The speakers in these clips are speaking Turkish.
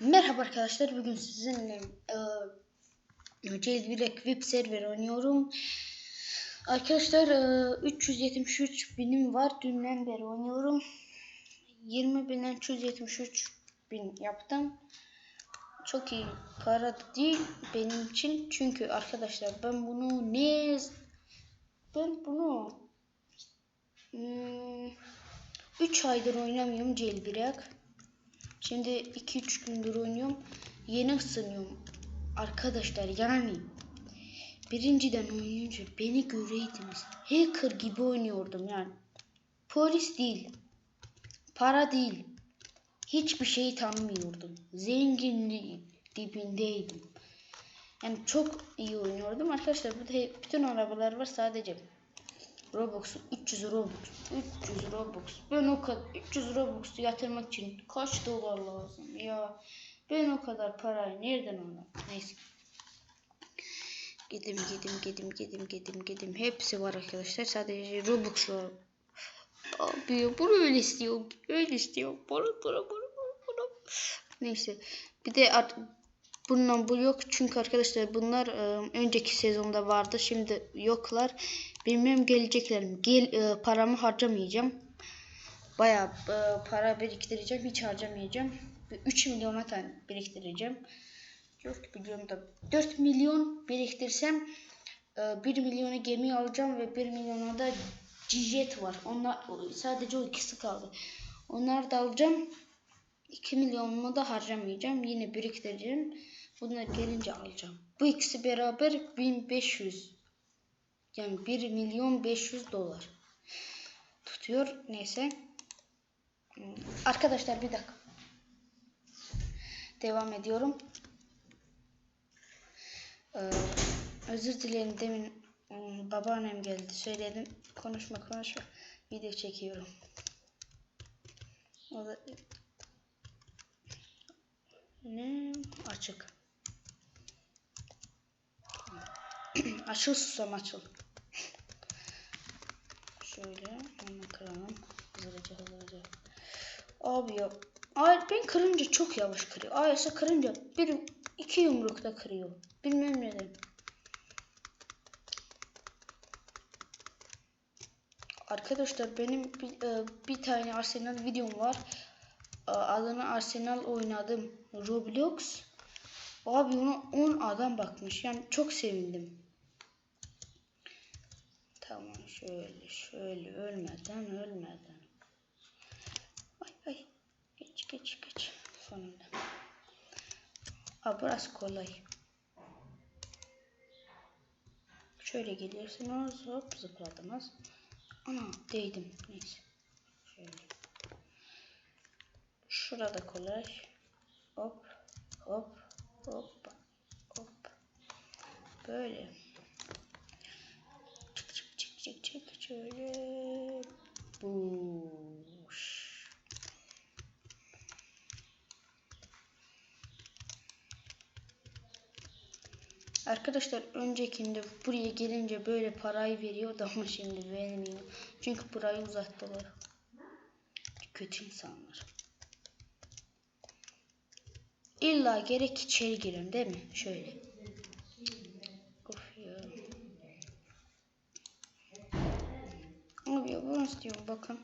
Merhaba arkadaşlar bugün sizinle e, Jailbreak web server oynuyorum. Arkadaşlar e, 373 binim var dünden beri oynuyorum. 20 binden 373 bin yaptım. Çok iyi para değil benim için çünkü arkadaşlar ben bunu ne ben bunu 3 aydır oynamıyorum Jailbreak. Şimdi 2-3 gündür oynuyorum. Yeni ısınıyorum. Arkadaşlar yani birinciden oynayınca beni göreydiniz. Hacker gibi oynuyordum yani. Polis değil. Para değil. Hiçbir şeyi tanımıyordum. Zenginliğin dibindeydim. Yani çok iyi oynuyordum. Arkadaşlar burada bütün arabalar var sadece. Robux 300 Robux 300 Robux ben o kadar 300 Robux yatırmak için kaç dolar lazım ya? Ben o kadar parayı nereden alırım neyse. Gidim gidim gidim gidim gidim gidim. Hepsi var arkadaşlar. Sadece Robux'la abi bunu öyle istiyor. Öyle istiyor. Para para para para neyse. Bir de art Bundan bu yok çünkü arkadaşlar bunlar e, önceki sezonda vardı şimdi yoklar. Bilmem gelecekler mi? Gel, e, paramı harcamayacağım. Bayağı e, para biriktireceğim hiç harcamayacağım. 3 milyona tane biriktireceğim. 4 milyon da 4 milyon biriktirsem e, 1 milyona gemi alacağım ve 1 milyona da jet var. Onlar sadece o ikisi kaldı. Onlar da alacağım. 2 milyonumu da harcamayacağım. Yine biriktireceğim. Bunlar gelince alacağım. Bu ikisi beraber 1500. Yani 1 milyon 500 dolar. Tutuyor. Neyse. Arkadaşlar bir dakika. Devam ediyorum. Ee, özür dilerim demin ıı, babaannem geldi. Söyledim. Konuşma konuşma. Video çekiyorum. O da ne açık. açıl susam açıl. Şöyle onu kıralım. Hızlıca hızlıca. Abi ya. Ay ben kırınca çok yavaş kırıyor. Ayasa kırınca bir iki yumrukta kırıyor. Bilmem neden. Arkadaşlar benim bir, e, bir tane Arsenal videom var. E, adını Arsenal oynadım. Roblox. Abi ona 10 adam bakmış. Yani çok sevindim. Tamam şöyle şöyle ölmeden ölmeden. Ay ay. Geç geç geç. Sonunda. Aa, burası kolay. Şöyle geliyorsunuz hop zıpladınız. Ana değdim. Neyse. Şöyle. Şurada kolay. Hop hop hop hop. Böyle. Çık çık şöyle. Buş. Arkadaşlar öncekinde buraya gelince böyle parayı veriyordu ama şimdi vermiyor. Çünkü burayı uzattılar. Kötü insanlar. İlla gerek içeri girin değil mi? Şöyle. Of ya. Abi ya bunu istiyorum bakın.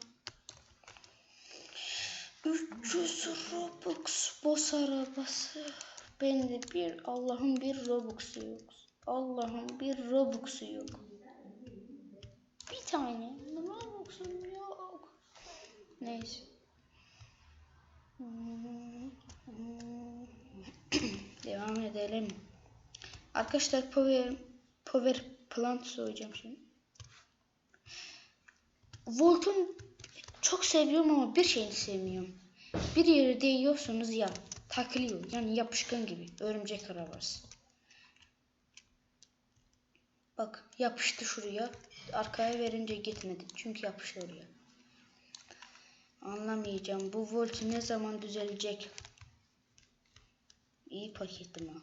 300 Robux boss arabası. Bende bir Allah'ın bir Robux'u yok. Allah'ın bir Robux'u yok. Bir tane Robux'um yok. Neyse. Devam edelim. Arkadaşlar Power Power Plant soyacağım şimdi. Volt'un çok seviyorum ama bir şeyini sevmiyorum. Bir yere değiyorsunuz ya takılıyor. Yani yapışkan gibi. Örümcek arabası. Bak yapıştı şuraya. Arkaya verince gitmedi. Çünkü yapıştı oraya. Anlamayacağım. Bu volt ne zaman düzelecek? İyi paketim ha.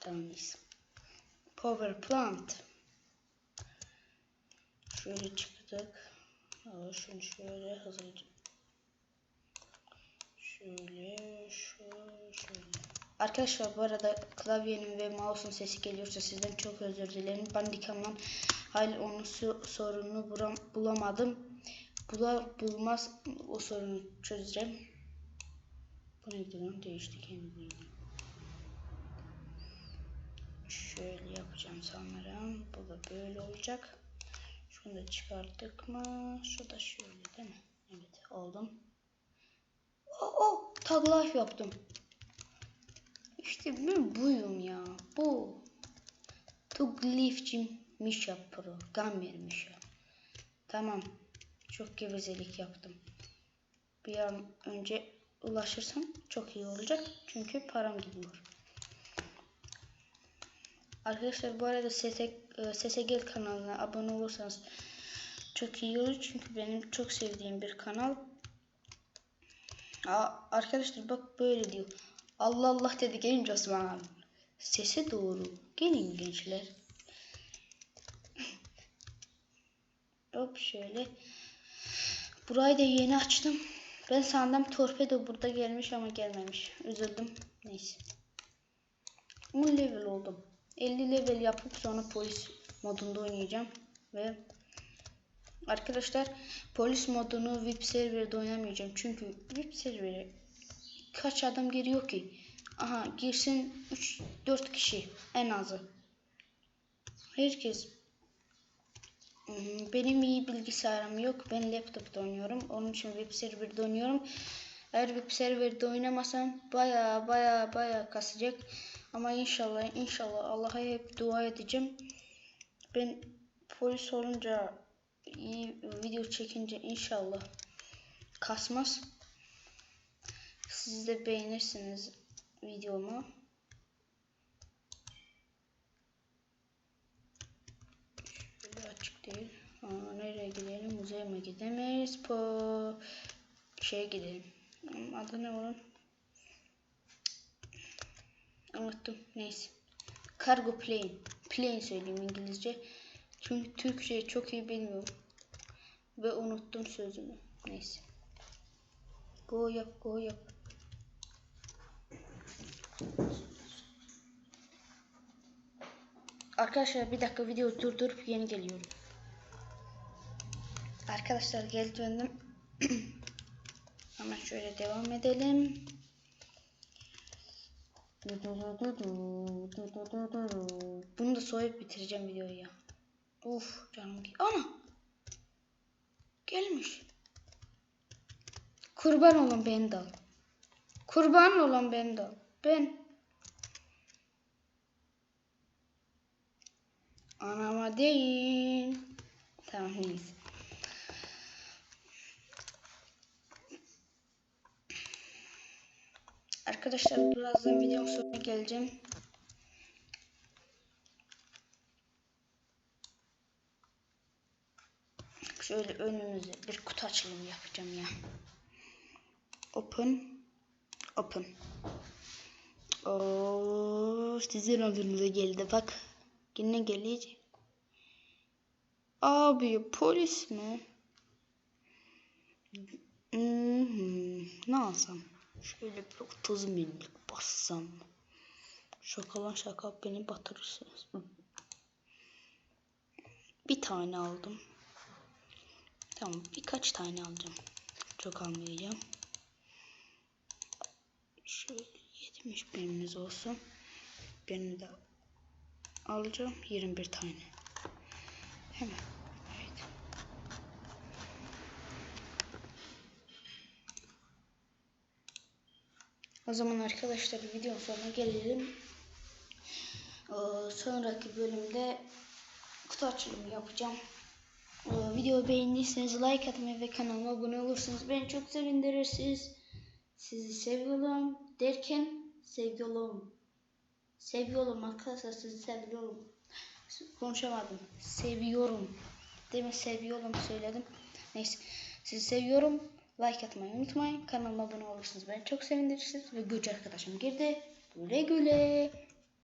Tamam neyse. Power plant. Şöyle çıktık. Al şunu şöyle hızlıca. Şöyle, şöyle, şöyle. Arkadaşlar bu arada klavyenin ve mouse'un sesi geliyorsa sizden çok özür dilerim. Bandicam'dan hala onun sorununu bulamadım. Bular bulmaz o sorunu çözeceğim. Bu neydi lan? Değişti kendini. Şöyle yapacağım sanırım. Bu da böyle olacak. Şunu da çıkarttık mı? Şu da şöyle değil mi? Evet aldım. Oh, oh tag life yaptım. İşte ben buyum ya. Bu. Tuglifçi Misha Pro. Gamer Misha. Tamam. Çok gevezelik yaptım. Bir an önce ulaşırsam çok iyi olacak. Çünkü param gidiyor. Arkadaşlar bu arada Sese, e, kanalına abone olursanız çok iyi olur. Çünkü benim çok sevdiğim bir kanal. Aa, arkadaşlar bak böyle diyor. Allah Allah dedi gelince Osman abi. Sese doğru. Gelin gençler. Hop şöyle. Burayı da yeni açtım. Ben sandım torpedo burada gelmiş ama gelmemiş. Üzüldüm. Neyse. 10 level oldum. 50 level yapıp sonra polis modunda oynayacağım. Ve arkadaşlar polis modunu VIP serverde oynamayacağım. Çünkü VIP servere kaç adam giriyor ki? Aha girsin 3-4 kişi en azı. Herkes Hmm, benim iyi bilgisayarım yok. Ben laptopta oynuyorum. Onun için web serverde oynuyorum. Eğer web serverde oynamasam baya baya baya kasacak. Ama inşallah inşallah Allah'a hep dua edeceğim. Ben polis olunca iyi video çekince inşallah kasmaz. Siz de beğenirsiniz videomu. Şöyle açık değil. Aa, nereye gidelim? Müzeye mi gidemeyiz? Po şeye gidelim. Adı ne onun? Unuttum. Neyse. Cargo plane. Plane söyleyeyim İngilizce. Çünkü Türkçeyi çok iyi bilmiyorum. Ve unuttum sözümü. Neyse. Go yap, go yap. Arkadaşlar bir dakika video durdurup yeni geliyorum. Arkadaşlar geri döndüm. Hemen şöyle devam edelim. Bunu da soyup bitireceğim videoyu ya. Uf canım. Ana! Gelmiş. Kurban olun beni de. Kurban olun beni de. Ben. Anama değil. Tamam neyse. Arkadaşlar birazdan videonun sonuna geleceğim. Şöyle önümüze bir kutu açılımı yapacağım ya. Open. Open. Oo, sizin önünüze geldi bak. Yine gelecek. Abi polis mi? Hmm, ne alsam? Şöyle bir 30 millik bassam. Şaka lan şaka beni batırırsınız. Bir tane aldım. Tamam birkaç tane alacağım. Çok almayacağım. Şöyle 70 binimiz olsun. Birini de alacağım. 21 tane. Hemen. O zaman arkadaşlar videonun sonuna gelelim. Ee, sonraki bölümde kutu açılımı yapacağım. Ee, videoyu beğendiyseniz like atmayı ve kanalıma abone olursanız beni çok sevindirirsiniz. Sizi seviyorum derken seviyorum. Seviyorum arkadaşlar sizi seviyorum. Konuşamadım. Seviyorum. Demin seviyorum söyledim. Neyse. Sizi seviyorum. Like atmayı unutmayın. Kanalıma abone olursanız beni çok sevindirirsiniz. Ve güç arkadaşım girdi. Güle güle.